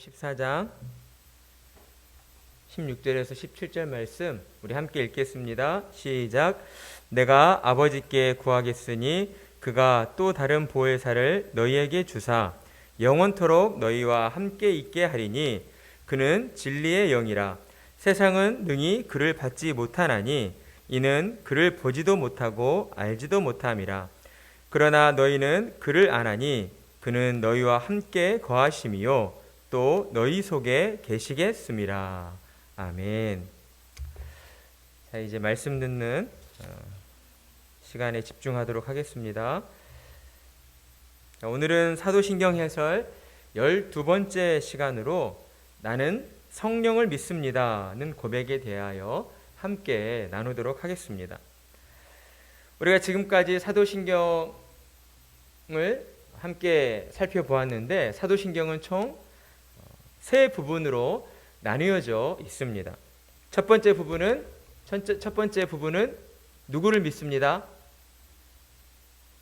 14장 16절에서 17절 말씀 우리 함께 읽겠습니다. 시작. 내가 아버지께 구하겠으니 그가 또 다른 보혜사를 너희에게 주사 영원토록 너희와 함께 있게 하리니 그는 진리의 영이라 세상은 능히 그를 받지 못하나니 이는 그를 보지도 못하고 알지도 못함이라 그러나 너희는 그를 아나니 그는 너희와 함께 거하심이요 또 너희 속에 계시겠음이라 아멘. 자 이제 말씀 듣는 어, 시간에 집중하도록 하겠습니다. 자, 오늘은 사도신경 해설 12번째 시간으로 나는 성령을 믿습니다는 고백에 대하여 함께 나누도록 하겠습니다. 우리가 지금까지 사도신경을 함께 살펴보았는데 사도신경은 총 세 부분으로 나뉘어져 있습니다. 첫 번째 부분은 첫 번째 부분은 누구를 믿습니다?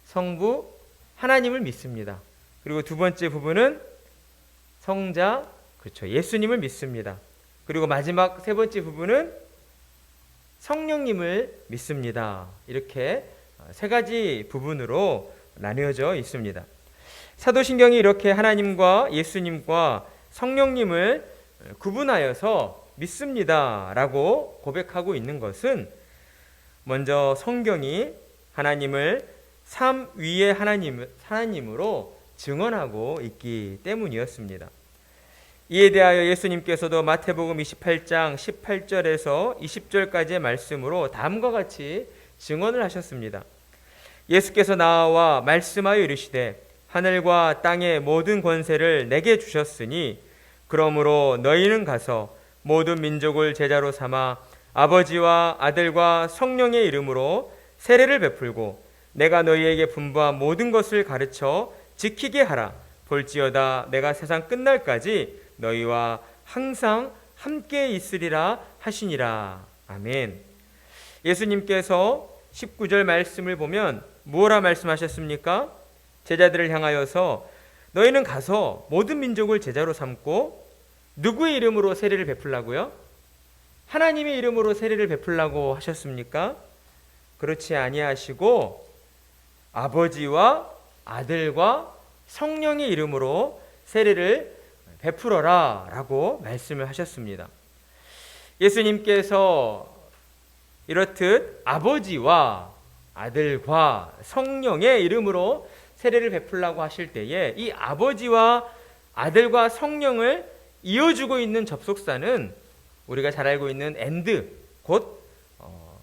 성부 하나님을 믿습니다. 그리고 두 번째 부분은 성자 그렇죠. 예수님을 믿습니다. 그리고 마지막 세 번째 부분은 성령님을 믿습니다. 이렇게 세 가지 부분으로 나뉘어져 있습니다. 사도신경이 이렇게 하나님과 예수님과 성령님을 구분하여서 믿습니다라고 고백하고 있는 것은 먼저 성경이 하나님을 삼 위의 하나님 하나님으로 증언하고 있기 때문이었습니다. 이에 대하여 예수님께서도 마태복음 28장 18절에서 20절까지의 말씀으로 다음과 같이 증언을 하셨습니다. 예수께서 나와 말씀하여 이르시되 하늘과 땅의 모든 권세를 내게 주셨으니 그러므로 너희는 가서 모든 민족을 제자로 삼아 아버지와 아들과 성령의 이름으로 세례를 베풀고 내가 너희에게 분부한 모든 것을 가르쳐 지키게 하라. 볼지어다 내가 세상 끝날까지 너희와 항상 함께 있으리라 하시니라. 아멘. 예수님께서 19절 말씀을 보면 뭐라 말씀하셨습니까? 제자들을 향하여서 너희는 가서 모든 민족을 제자로 삼고 누구의 이름으로 세례를 베풀라고요? 하나님의 이름으로 세례를 베풀라고 하셨습니까? 그렇지 아니하시고 아버지와 아들과 성령의 이름으로 세례를 베풀어라 라고 말씀을 하셨습니다. 예수님께서 이렇듯 아버지와 아들과 성령의 이름으로 세례를 베풀라고 하실 때에 이 아버지와 아들과 성령을 이어주고 있는 접속사는 우리가 잘 알고 있는 and 곧 어,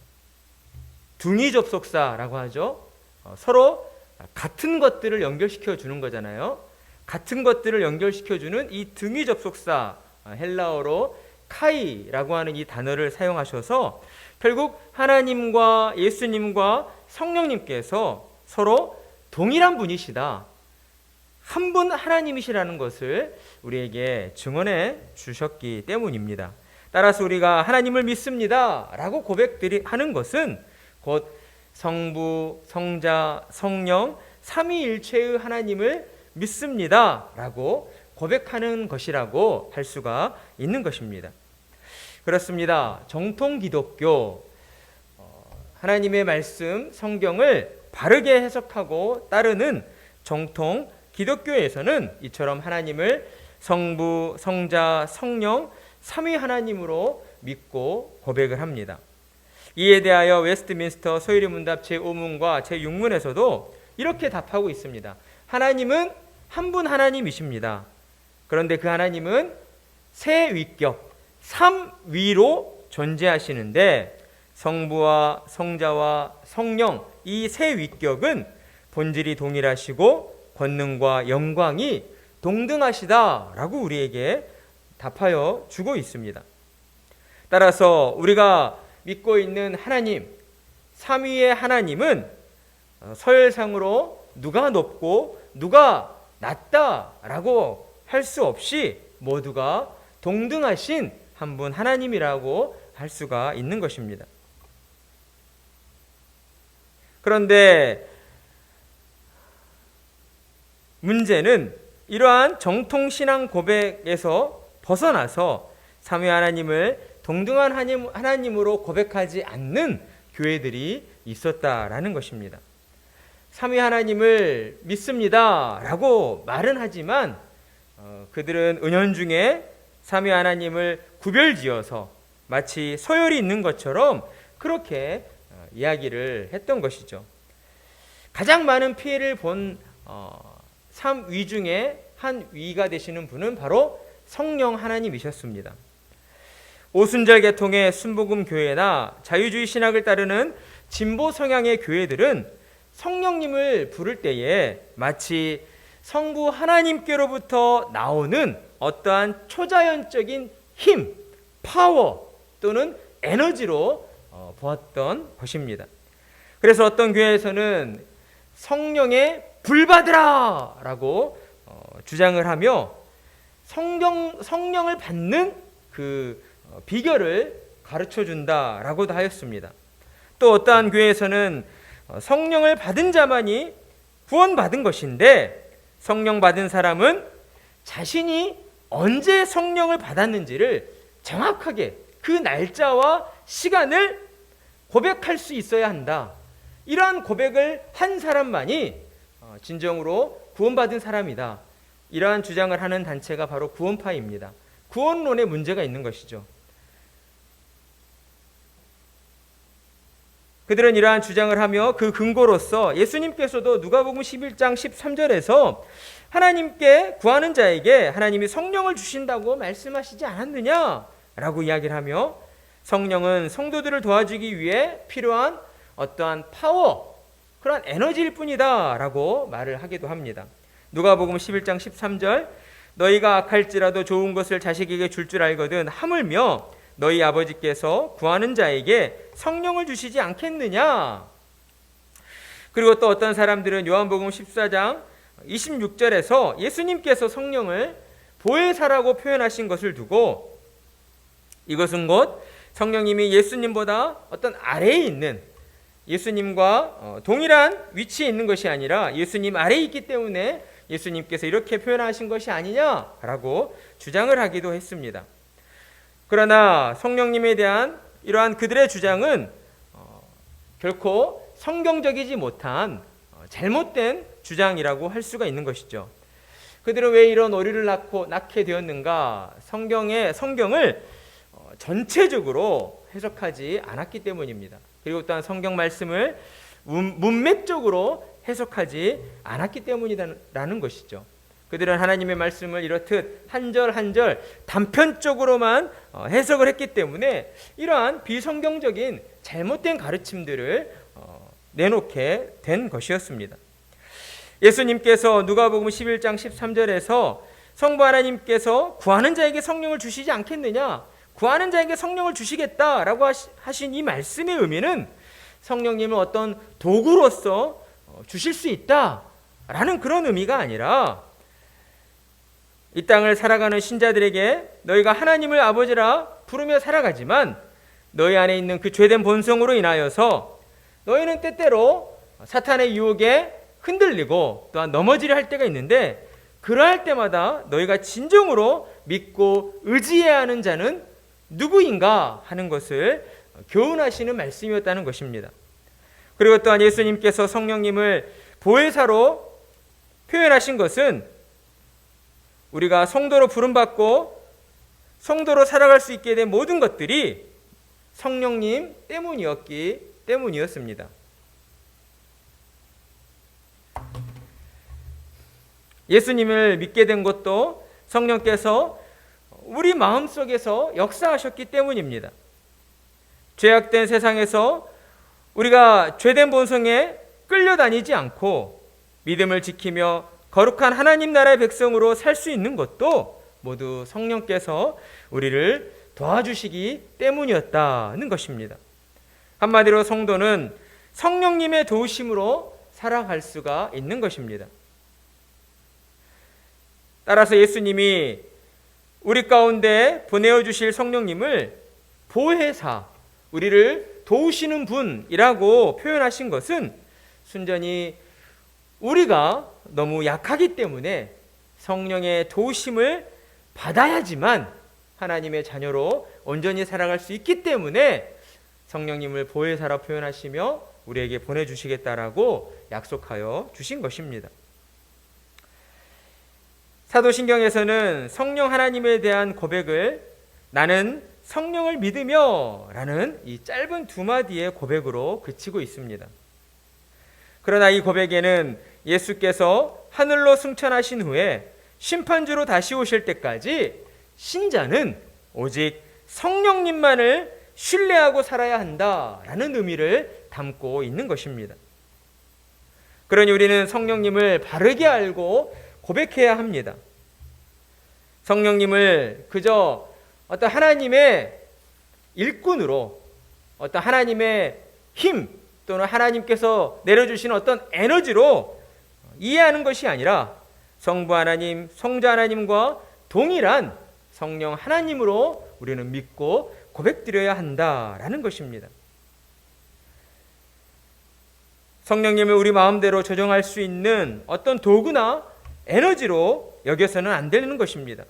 둥이 접속사라고 하죠. 어, 서로 같은 것들을 연결시켜 주는 거잖아요. 같은 것들을 연결시켜 주는 이 등위 접속사 어, 헬라어로 카이라고 하는 이 단어를 사용하셔서 결국 하나님과 예수님과 성령님께서 서로 동일한 분이시다. 한 분 하나님이시라는 것을 우리에게 증언해 주셨기 때문입니다. 따라서 우리가 하나님을 믿습니다. 라고 고백하는 것은 곧 성부, 성자, 성령, 삼위일체의 하나님을 믿습니다. 라고 고백하는 것이라고 할 수가 있는 것입니다. 그렇습니다. 정통 기독교, 어, 하나님의 말씀, 성경을 바르게 해석하고 따르는 정통 기독교에서는 이처럼 하나님을 성부, 성자, 성령, 삼위 하나님으로 믿고 고백을 합니다. 이에 대하여 웨스트민스터 소유리 문답 제5문과 제6문에서도 이렇게 답하고 있습니다. 하나님은 한 분 하나님이십니다. 그런데 그 하나님은 세 위격, 삼위로 존재하시는데 성부와 성자와 성령 이 세 위격은 본질이 동일하시고 권능과 영광이 동등하시다라고 우리에게 답하여 주고 있습니다. 따라서 우리가 믿고 있는 하나님, 삼위의 하나님은 서열상으로 누가 높고 누가 낮다라고 할 수 없이 모두가 동등하신 한 분 하나님이라고 할 수가 있는 것입니다. 그런데 문제는 이러한 정통 신앙 고백에서 벗어나서 삼위 하나님을 동등한 하나님- 하나님으로 고백하지 않는 교회들이 있었다라는 것입니다. 삼위 하나님을 믿습니다라고 말은 하지만 어, 그들은 은연중에 삼위 하나님을 구별지어서 마치 서열이 있는 것처럼 그렇게 어, 이야기를 했던 것이죠. 가장 많은 피해를 본 어, 삼위 중에 한 위가 되시는 분은 바로 성령 하나님이셨습니다. 오순절 계통의 순복음 교회나 자유주의 신학을 따르는 진보 성향의 교회들은 성령님을 부를 때에 마치 성부 하나님께로부터 나오는 어떠한 초자연적인 힘, 파워 또는 에너지로 어, 보았던 것입니다. 그래서 어떤 교회에서는 성령의 불받으라 라고 어, 주장을 하며 성령 성령을 받는 그 어, 비결을 가르쳐 준다라고도 하였습니다. 또 어떠한 교회에서는 어, 성령을 받은 자만이 구원받은 것인데 성령 받은 사람은 자신이 언제 성령을 받았는지를 정확하게 그 날짜와 시간을 고백할 수 있어야 한다. 이러한 고백을 한 사람만이 어, 진정으로 구원받은 사람이다. 이러한 주장을 하는 단체가 바로 구원파입니다. 구원론에 문제가 있는 것이죠. 그들은 이러한 주장을 하며 그 근거로서 예수님께서도 누가복음 11장 13절에서 하나님께 구하는 자에게 하나님이 성령을 주신다고 말씀하시지 않았느냐라고 이야기를 하며 성령은 성도들을 도와주기 위해 필요한 어떠한 파워 그러한 에너지일 뿐이다 라고 말을 하기도 합니다. 누가 복음 11장 13절 너희가 악할지라도 좋은 것을 자식에게 줄줄 알거든 하물며 너희 아버지께서 구하는 자에게 성령을 주시지 않겠느냐? 그리고 또 어떤 사람들은 요한복음 14장 26절에서 예수님께서 성령을 보혜사라고 표현하신 것을 두고 이것은 곧 성령님이 예수님보다 어떤 아래에 있는 예수님과 어, 동일한 위치에 있는 것이 아니라 예수님 아래에 있기 때문에 예수님께서 이렇게 표현하신 것이 아니냐라고 주장을 하기도 했습니다. 그러나 성령님에 대한 이러한 그들의 주장은 어, 결코 성경적이지 못한 어, 잘못된 주장이라고 할 수가 있는 것이죠. 그들은 왜 이런 오리를 낳고 낳게 되었는가? 성경의 성경을 어, 전체적으로 해석하지 않았기 때문입니다. 그리고 또한 성경 말씀을 문- 문맥적으로 해석하지 않았기 때문이라는 것이죠. 그들은 하나님의 말씀을 이렇듯 한 절 한 절 단편적으로만 어, 해석을 했기 때문에 이러한 비성경적인 잘못된 가르침들을 어, 내놓게 된 것이었습니다. 예수님께서 누가복음 11장 13절에서 성부 하나님께서 구하는 자에게 성령을 주시지 않겠느냐? 구하는 자에게 성령을 주시겠다라고 하신 이 말씀의 의미는 성령님을 어떤 도구로서 어, 주실 수 있다라는 그런 의미가 아니라 이 땅을 살아가는 신자들에게 너희가 하나님을 아버지라 부르며 살아가지만 너희 안에 있는 그 죄된 본성으로 인하여서 너희는 때때로 사탄의 유혹에 흔들리고 또한 넘어지려 할 때가 있는데 그러할 때마다 너희가 진정으로 믿고 의지해야 하는 자는 누구인가 하는 것을 교훈하시는 말씀이었다는 것입니다. 그리고 또한 예수님께서 성령님을 보혜사로 표현하신 것은 우리가 성도로 부름받고 성도로 살아갈 수 있게 된 모든 것들이 성령님 때문이었기 때문이었습니다. 예수님을 믿게 된 것도 성령께서 우리 마음 속에서 역사하셨기 때문입니다. 죄악된 세상에서 우리가 죄된 본성에 끌려다니지 않고 믿음을 지키며 거룩한 하나님 나라의 백성으로 살 수 있는 것도 모두 성령께서 우리를 도와주시기 때문이었다는 것입니다. 한마디로 성도는 성령님의 도우심으로 살아갈 수가 있는 것입니다. 따라서 예수님이 우리 가운데 보내어 주실 성령님을 보혜사, 우리를 도우시는 분이라고 표현하신 것은 순전히 우리가 너무 약하기 때문에 성령의 도우심을 받아야지만 하나님의 자녀로 온전히 살아갈 수 있기 때문에 성령님을 보혜사라 표현하시며 우리에게 보내주시겠다라고 약속하여 주신 것입니다. 사도신경에서는 성령 하나님에 대한 고백을 나는 성령을 믿으며 라는 이 짧은 두 마디의 고백으로 그치고 있습니다. 그러나 이 고백에는 예수께서 하늘로 승천하신 후에 심판주로 다시 오실 때까지 신자는 오직 성령님만을 신뢰하고 살아야 한다라는 의미를 담고 있는 것입니다. 그러니 우리는 성령님을 바르게 알고 고백해야 합니다. 성령님을 그저 어떤 하나님의 일꾼으로 어떤 하나님의 힘 또는 하나님께서 내려주시는 어떤 에너지로 이해하는 것이 아니라 성부 하나님, 성자 하나님과 동일한 성령 하나님으로 우리는 믿고 고백드려야 한다라는 것입니다. 성령님을 우리 마음대로 조정할 수 있는 어떤 도구나 에너지로 여겨서는 안 되는 것입니다.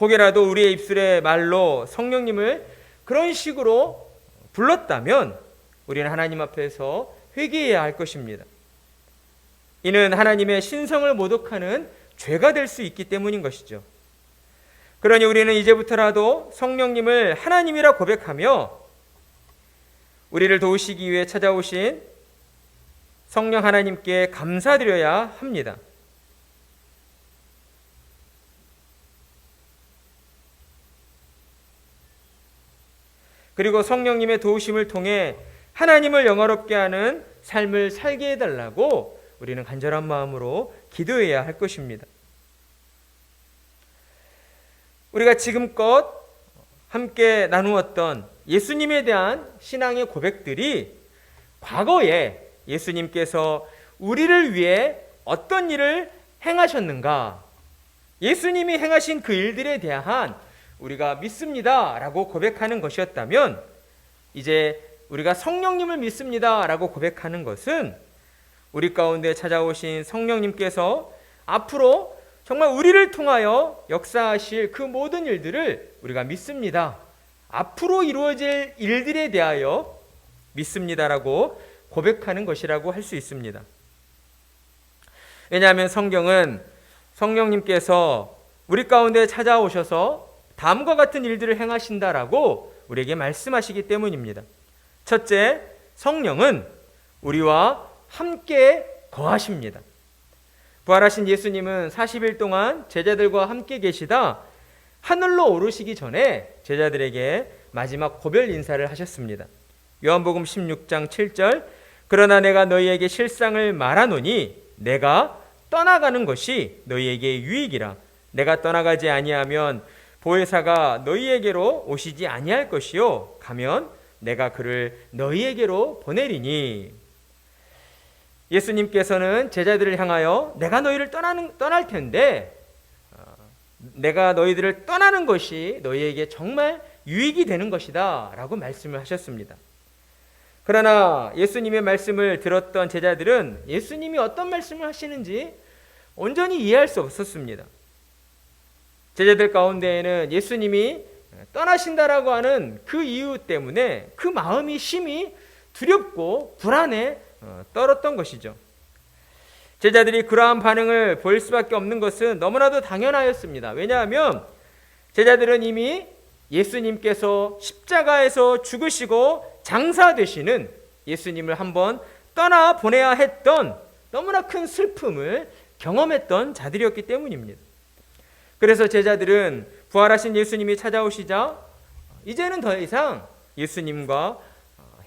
혹여라도 우리의 입술의 말로 성령님을 그런 식으로 불렀다면 우리는 하나님 앞에서 회개해야 할 것입니다. 이는 하나님의 신성을 모독하는 죄가 될 수 있기 때문인 것이죠. 그러니 우리는 이제부터라도 성령님을 하나님이라 고백하며 우리를 도우시기 위해 찾아오신 성령 하나님께 감사드려야 합니다. 그리고 성령님의 도우심을 통해 하나님을 영화롭게 하는 삶을 살게 해달라고 우리는 간절한 마음으로 기도해야 할 것입니다. 우리가 지금껏 함께 나누었던 예수님에 대한 신앙의 고백들이 과거에 예수님께서 우리를 위해 어떤 일을 행하셨는가? 예수님이 행하신 그 일들에 대한 우리가 믿습니다 라고 고백하는 것이었다면 이제 우리가 성령님을 믿습니다 라고 고백하는 것은 우리 가운데 찾아오신 성령님께서 앞으로 정말 우리를 통하여 역사하실 그 모든 일들을 우리가 믿습니다. 앞으로 이루어질 일들에 대하여 믿습니다라고 고백하는 것이라고 할 수 있습니다. 왜냐하면 성경은 성령님께서 우리 가운데 찾아오셔서 다음과 같은 일들을 행하신다라고 우리에게 말씀하시기 때문입니다. 첫째, 성령은 우리와 함께 거하십니다. 부활하신 예수님은 40일 동안 제자들과 함께 계시다 하늘로 오르시기 전에 제자들에게 마지막 고별 인사를 하셨습니다. 요한복음 16장 7절 그러나 내가 너희에게 실상을 말하노니 내가 떠나가는 것이 너희에게 유익이라 내가 떠나가지 아니하면 보혜사가 너희에게로 오시지 아니할 것이요 가면 내가 그를 너희에게로 보내리니 예수님께서는 제자들을 향하여 내가 너희를 떠나는 떠날 텐데 어, 내가 너희들을 떠나는 것이 너희에게 정말 유익이 되는 것이다 라고 말씀을 하셨습니다. 그러나 예수님의 말씀을 들었던 제자들은 예수님이 어떤 말씀을 하시는지 온전히 이해할 수 없었습니다. 제자들 가운데에는 예수님이 떠나신다라고 하는 그 이유 때문에 그 마음이 심히 두렵고 불안해 어, 떨었던 것이죠. 제자들이 그러한 반응을 보일 수밖에 없는 것은 너무나도 당연하였습니다. 왜냐하면 제자들은 이미 예수님께서 십자가에서 죽으시고 장사되시는 예수님을 한번 떠나 보내야 했던 너무나 큰 슬픔을 경험했던 자들이었기 때문입니다. 그래서 제자들은 부활하신 예수님이 찾아오시자 이제는 더 이상 예수님과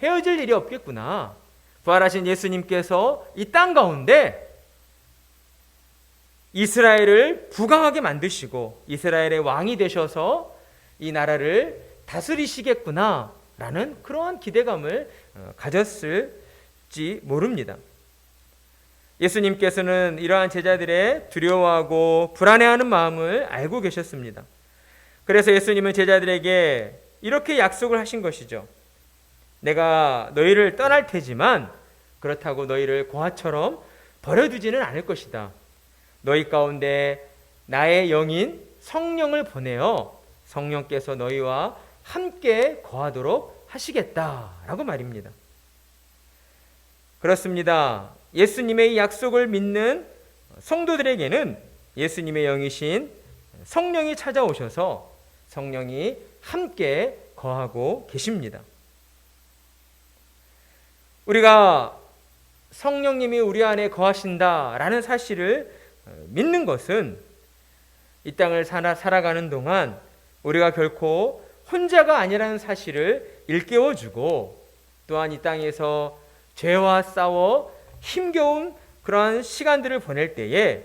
헤어질 일이 없겠구나. 부활하신 예수님께서 이 땅 가운데 이스라엘을 부강하게 만드시고 이스라엘의 왕이 되셔서 이 나라를 다스리시겠구나 라는 그러한 기대감을 어, 가졌을지 모릅니다. 예수님께서는 이러한 제자들의 두려워하고 불안해하는 마음을 알고 계셨습니다. 그래서 예수님은 제자들에게 이렇게 약속을 하신 것이죠. 내가 너희를 떠날 테지만 그렇다고 너희를 고아처럼 버려두지는 않을 것이다. 너희 가운데 나의 영인 성령을 보내어 성령께서 너희와 함께 거하도록 하시겠다라고 말입니다. 그렇습니다. 예수님의 약속을 믿는 성도들에게는 예수님의 영이신 성령이 찾아오셔서 성령이 함께 거하고 계십니다. 우리가 성령님이 우리 안에 거하신다라는 사실을 믿는 것은 이 땅을 살아가는 동안 우리가 결코 혼자가 아니라는 사실을 일깨워 주고 또한 이 땅에서 죄와 싸워 힘겨운 그러한 시간들을 보낼 때에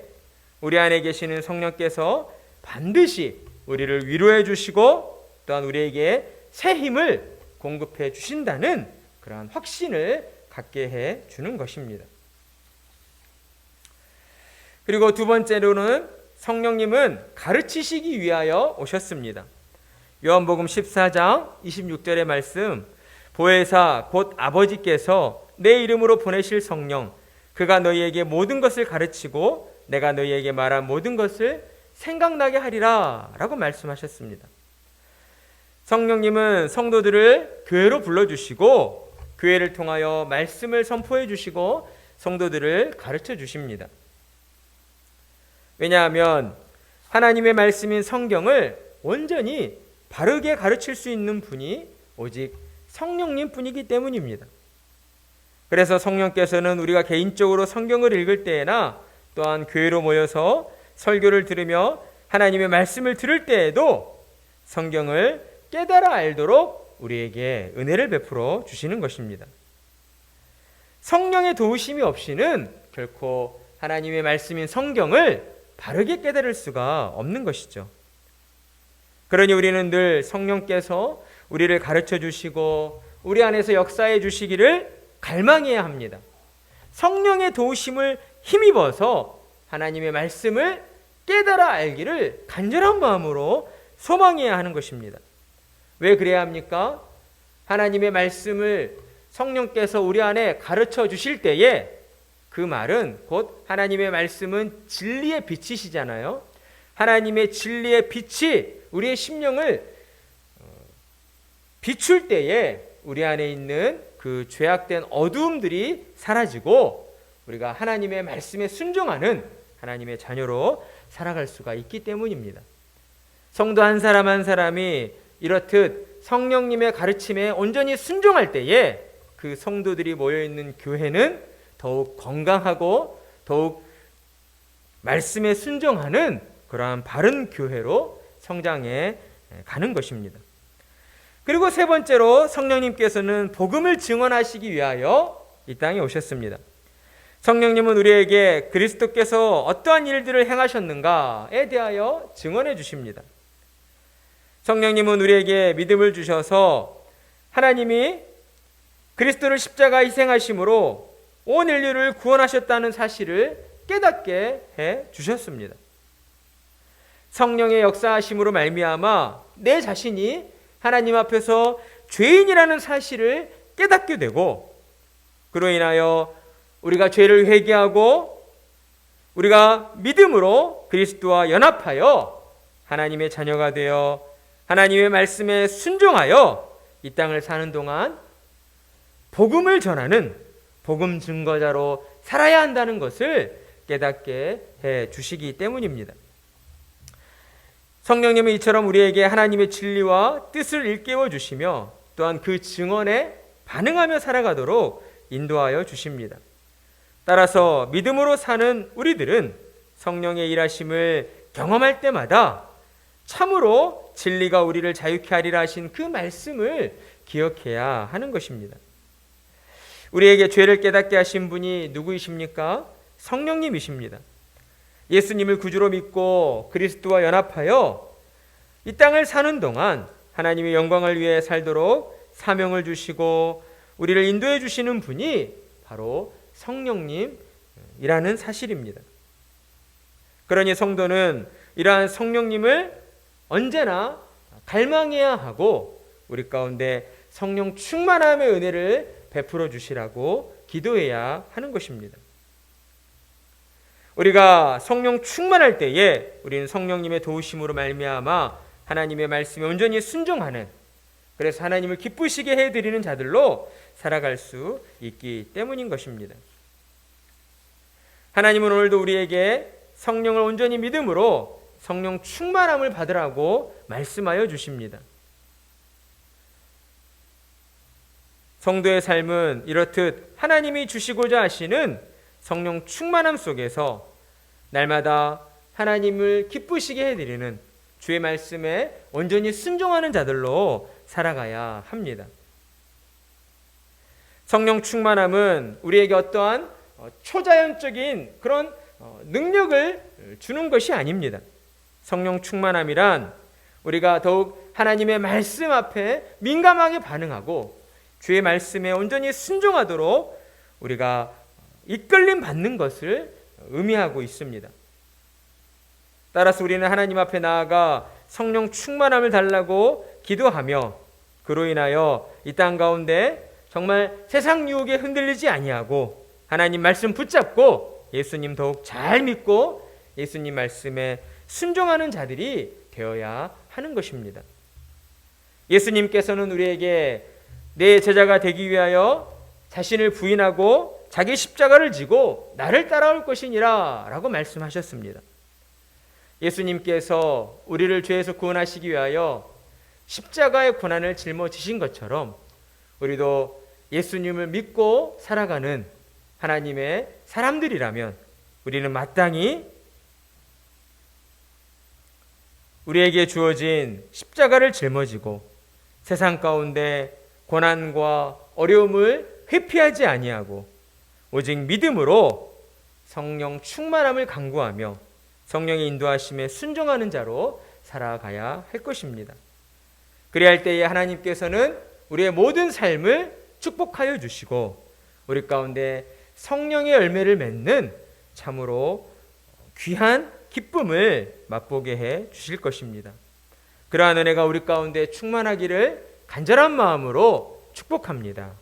우리 안에 계시는 성령께서 반드시 우리를 위로해 주시고 또한 우리에게 새 힘을 공급해 주신다는 그러한 확신을 갖게 해 주는 것입니다. 그리고 두 번째로는 성령님은 가르치시기 위하여 오셨습니다. 요한복음 14장 26절의 말씀 보혜사 곧 아버지께서 내 이름으로 보내실 성령 그가 너희에게 모든 것을 가르치고 내가 너희에게 말한 모든 것을 생각나게 하리라 라고 말씀하셨습니다. 성령님은 성도들을 교회로 불러주시고 교회를 통하여 말씀을 선포해 주시고 성도들을 가르쳐 주십니다. 왜냐하면 하나님의 말씀인 성경을 온전히 바르게 가르칠 수 있는 분이 오직 성령님 뿐이기 때문입니다. 그래서 성령께서는 우리가 개인적으로 성경을 읽을 때에나 또한 교회로 모여서 설교를 들으며 하나님의 말씀을 들을 때에도 성경을 깨달아 알도록 우리에게 은혜를 베풀어 주시는 것입니다. 성령의 도우심이 없이는 결코 하나님의 말씀인 성경을 바르게 깨달을 수가 없는 것이죠. 그러니 우리는 늘 성령께서 우리를 가르쳐 주시고 우리 안에서 역사해 주시기를 갈망해야 합니다. 성령의 도우심을 힘입어서 하나님의 말씀을 깨달아 알기를 간절한 마음으로 소망해야 하는 것입니다. 왜 그래야 합니까? 하나님의 말씀을 성령께서 우리 안에 가르쳐 주실 때에 그 말은 곧 하나님의 말씀은 진리의 빛이시잖아요. 하나님의 진리의 빛이 우리의 심령을 어, 비출 때에 우리 안에 있는 그 죄악된 어두움들이 사라지고 우리가 하나님의 말씀에 순종하는 하나님의 자녀로 살아갈 수가 있기 때문입니다. 성도 한 사람 한 사람이 이렇듯 성령님의 가르침에 온전히 순종할 때에 그 성도들이 모여 있는 교회는 더욱 건강하고 더욱 말씀에 순종하는 그러한 바른 교회로 성장해 가는 것입니다. 그리고 세 번째로 성령님께서는 복음을 증언하시기 위하여 이 땅에 오셨습니다. 성령님은 우리에게 그리스도께서 어떠한 일들을 행하셨는가에 대하여 증언해 주십니다. 성령님은 우리에게 믿음을 주셔서 하나님이 그리스도를 십자가 희생하심으로 온 인류를 구원하셨다는 사실을 깨닫게 해 주셨습니다. 성령의 역사하심으로 말미암아 내 자신이 하나님 앞에서 죄인이라는 사실을 깨닫게 되고 그로 인하여 우리가 죄를 회개하고 우리가 믿음으로 그리스도와 연합하여 하나님의 자녀가 되어 하나님의 말씀에 순종하여 이 땅을 사는 동안 복음을 전하는 복음 증거자로 살아야 한다는 것을 깨닫게 해 주시기 때문입니다. 성령님은 이처럼 우리에게 하나님의 진리와 뜻을 일깨워 주시며 또한 그 증언에 반응하며 살아가도록 인도하여 주십니다. 따라서 믿음으로 사는 우리들은 성령의 일하심을 경험할 때마다 참으로 진리가 우리를 자유케 하리라 하신 그 말씀을 기억해야 하는 것입니다. 우리에게 죄를 깨닫게 하신 분이 누구이십니까? 성령님이십니다. 예수님을 구주로 믿고 그리스도와 연합하여 이 땅을 사는 동안 하나님의 영광을 위해 살도록 사명을 주시고 우리를 인도해 주시는 분이 바로 성령님이라는 사실입니다. 그러니 성도는 이러한 성령님을 언제나 갈망해야 하고 우리 가운데 성령 충만함의 은혜를 베풀어 주시라고 기도해야 하는 것입니다. 우리가 성령 충만할 때에 우리는 성령님의 도우심으로 말미암아 하나님의 말씀에 온전히 순종하는 그래서 하나님을 기쁘시게 해 드리는 자들로 살아갈 수 있기 때문인 것입니다. 하나님은 오늘도 우리에게 성령을 온전히 믿음으로 성령 충만함을 받으라고 말씀하여 주십니다. 성도의 삶은 이렇듯 하나님이 주시고자 하시는 성령 충만함 속에서 날마다 하나님을 기쁘시게 해드리는 주의 말씀에 온전히 순종하는 자들로 살아가야 합니다. 성령 충만함은 우리에게 어떠한 어, 초자연적인 그런 어, 능력을 주는 것이 아닙니다. 성령 충만함이란 우리가 더욱 하나님의 말씀 앞에 민감하게 반응하고 주의 말씀에 온전히 순종하도록 우리가 이끌림 받는 것을 의미하고 있습니다. 따라서 우리는 하나님 앞에 나아가 성령 충만함을 달라고 기도하며 그로 인하여 이 땅 가운데 정말 세상 유혹에 흔들리지 아니하고 하나님 말씀 붙잡고 예수님 더욱 잘 믿고 예수님 말씀에 순종하는 자들이 되어야 하는 것입니다. 예수님께서는 우리에게 내 제자가 되기 위하여 자신을 부인하고 자기 십자가를 지고 나를 따라올 것이니라 라고 말씀하셨습니다. 예수님께서 우리를 죄에서 구원하시기 위하여 십자가의 고난을 짊어지신 것처럼 우리도 예수님을 믿고 살아가는 하나님의 사람들이라면 우리는 마땅히 우리에게 주어진 십자가를 짊어지고 세상 가운데 고난과 어려움을 회피하지 아니하고 오직 믿음으로 성령 충만함을 강구하며 성령의 인도하심에 순종하는 자로 살아가야 할 것입니다. 그래야 할 때에 하나님께서는 우리의 모든 삶을 축복하여 주시고 우리 가운데 성령의 열매를 맺는 참으로 귀한 기쁨을 맛보게 해 주실 것입니다. 그러한 은혜가 우리 가운데 충만하기를 간절한 마음으로 축복합니다.